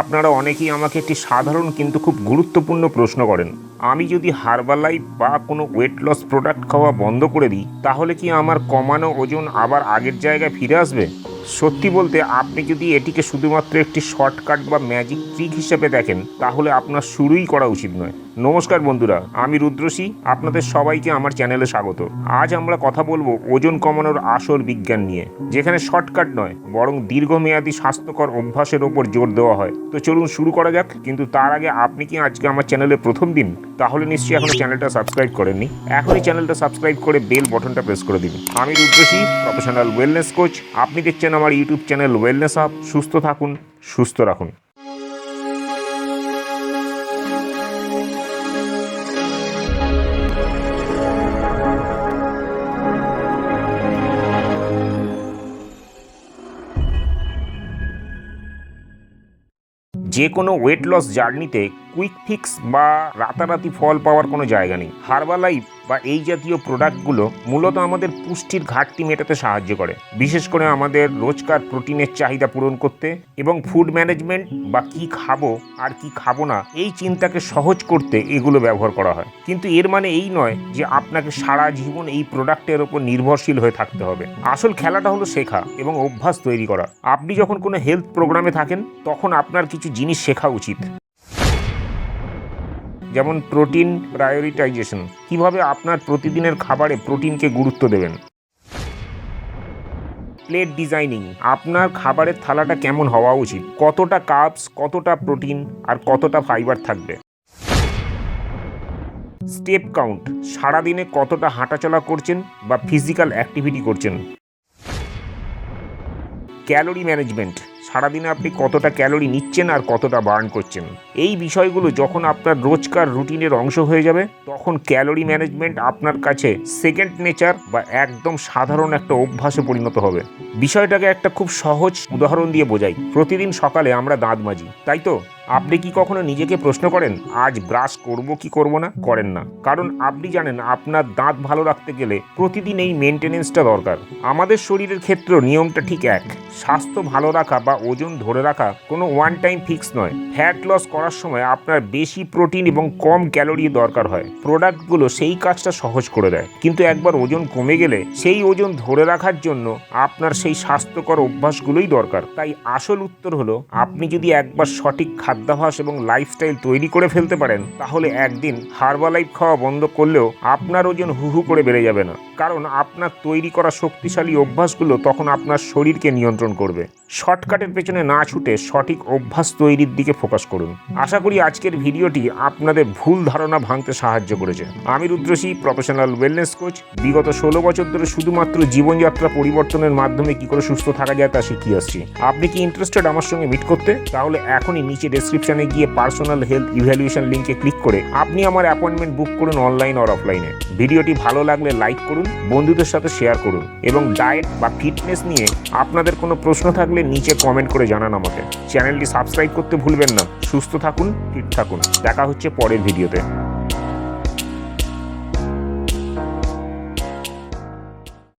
আপনারা অনেকেই আমাকে একটি সাধারণ কিন্তু খুব গুরুত্বপূর্ণ প্রশ্ন করেন। আমি যদি হার্বালাইফ বা কোনো ওয়েট লস প্রোডাক্ট খাওয়া বন্ধ করে দিই, তাহলে কি আমার কমানো ওজন আবার আগের জায়গায় ফিরে আসবে? সত্যি বলতে, আপনি যদি এটিকে শুধুমাত্র একটি শর্টকাট বা ম্যাজিক ট্রিক হিসেবে দেখেন, তাহলে আপনার শুরুই করা উচিত নয়। নমস্কার বন্ধুরা, আমি রুদ্রসী, আপনাদের সবাইকে আমার চ্যানেলে স্বাগত। আজ আমরা কথা বলব ওজন কমানোর আসল বিজ্ঞান নিয়ে, যেখানে শর্টকাট নয়, বরং দীর্ঘমেয়াদী স্বাস্থ্যকর অভ্যাসের ওপর জোর দেওয়া হয়। তো চলুন শুরু করা যাক, কিন্তু তার আগে আপনি কি আজকে আমার চ্যানেলে প্রথম দিন? তাহলে নিশ্চয়ই এখনও চ্যানেলটা সাবস্ক্রাইব করেননি। এখনই চ্যানেলটা সাবস্ক্রাইব করে বেল বটনটা প্রেস করে দিন। আমি রুদ্রসী, প্রফেশনাল ওয়েলনেস কোচ। আপনি দেখছেন আমার ইউটিউব চ্যানেল ওয়েলনেস আপ। সুস্থ থাকুন, সুস্থ রাখুন। যে কোনো ওয়েট লস জার্নিতে কুইক ফিক্স বা রাতারাতি ফল পাওয়ার কোনো জায়গা নেই। হার্বালাইফ বা এই জাতীয় প্রোডাক্টগুলো মূলত আমাদের পুষ্টির ঘাটতি মেটাতে সাহায্য করে। বিশেষ করে আমাদের রোজকার প্রোটিনের চাহিদা পূরণ করতে এবং ফুড ম্যানেজমেন্ট বা কি খাব আর কি খাব না, এই চিন্তাকে সহজ করতে এগুলো ব্যবহার করা হয়। কিন্তু এর মানে এই নয় যে আপনাকে সারা জীবন এই প্রোডাক্টের ওপর নির্ভরশীল হয়ে থাকতে হবে। আসল খেলাটা হলো শেখা এবং অভ্যাস তৈরি করা। আপনি যখন কোনো হেলথ প্রোগ্রামে থাকেন, তখন আপনার কিছু জিনিস শেখা উচিত। যেমন প্রোটিন প্রায়োরিটাইজেশন কীভাবে আপনার প্রতিদিনের খাবারে প্রোটিনকে গুরুত্ব দেবেন? প্লেট ডিজাইনিং আপনার খাবারের থালাটা কেমন হওয়া উচিত? কতটা কাপস কতটা প্রোটিন আর কতটা ফাইবার থাকবে? স্টেপ কাউন্ট সারাদিনে কতটা হাঁটাচলা করছেন বা ফিজিক্যাল অ্যাক্টিভিটি করছেন? ক্যালোরি ম্যানেজমেন্ট সারাদিনে আপনি কতটা ক্যালোরি নিচ্ছেন আর কতটা বার্ন করছেন? এই বিষয়গুলো যখন আপনার রোজকার রুটিনের অংশ হয়ে যাবে, তখন ক্যালোরি ম্যানেজমেন্ট আপনার কাছে সেকেন্ড নেচার বা একদম সাধারণ একটা অভ্যাসে পরিণত হবে। বিষয়টাকে একটা খুব সহজ উদাহরণ দিয়ে বোঝাই। প্রতিদিন সকালে আমরা দাঁত মাজি, তাই তো? আপনি কি কখনো নিজেকে প্রশ্ন করেন, আজ ব্রাশ করব কি করব না? করেন না। কারণ আপনি জানেন, আপনার দাঁত ভালো রাখতে গেলে প্রতিদিন এই মেনটেনেন্সটা দরকার। আমাদের শরীরের ক্ষেত্রেও নিয়মটা ঠিক এক। স্বাস্থ্য ভালো রাখা বা ওজন ধরে রাখা কোনো ওয়ান টাইম ফিক্স নয়। ফ্যাট লস করার সময় আপনার বেশি প্রোটিন এবং কম ক্যালোরি দরকার হয়। প্রোডাক্টগুলো সেই কাজটা সহজ করে দেয়। কিন্তু একবার ওজন কমে গেলে সেই ওজন ধরে রাখার জন্য আপনার সেই স্বাস্থ্যকর অভ্যাসগুলোই দরকার। তাই আসল উত্তর হলো, আপনি যদি একবার সঠিক খাদ্যাভ্যাস এবং লাইফস্টাইল তৈরি করে ফেলতে পারেন, তাহলে একদিন হার্বালাইফ খাওয়া বন্ধ করলেও আপনার ওজন হুহু করে বেড়ে যাবে না। কারণ আপনার তৈরি করা শক্তিশালী অভ্যাসগুলো তখন আপনার শরীরকে নিয়ন্ত্রণ করবে। শর্টকাটের পেছনে না ছুটে সঠিক অভ্যাস তৈরির দিকে ফোকাস করুন। আশা করি আজকের ভিডিওটি আপনাদের ভুল ধারণা ভাঙতে সাহায্য করেছে। আমি রুদ্রসী প্রফেশনাল ওয়েলনেস কোচ বিগত ষোলো বছর ধরে শুধুমাত্র জীবনযাত্রা পরিবর্তনের মাধ্যমে কি করে সুস্থ থাকা যায় তা শিখিয়ে আসছি। আপনি কি ইন্টারেস্টেড আমার সঙ্গে মিট করতে? তাহলে এখনই নিচে ডেসক্রিপশনে গিয়ে পার্সোনাল হেলথ ইভ্যালুয়েশন লিঙ্কে ক্লিক করে আপনি আমার অ্যাপয়েন্টমেন্ট বুক করুন অনলাইন আর অফলাইনে ভিডিওটি ভালো লাগলে লাইক করুন, বন্ধুদের সাথে শেয়ার করুন এবং ডায়েট বা ফিটনেস নিয়ে আপনাদের কোনো প্রশ্ন থাকলে নিচে কমেন্ট করে জানান আমাকে। চ্যানেলটি সাবস্ক্রাইব করতে ভুলবেন না। সুস্থ থাকুন ফিট থাকুন। দেখা হচ্ছে পরের ভিডিওতে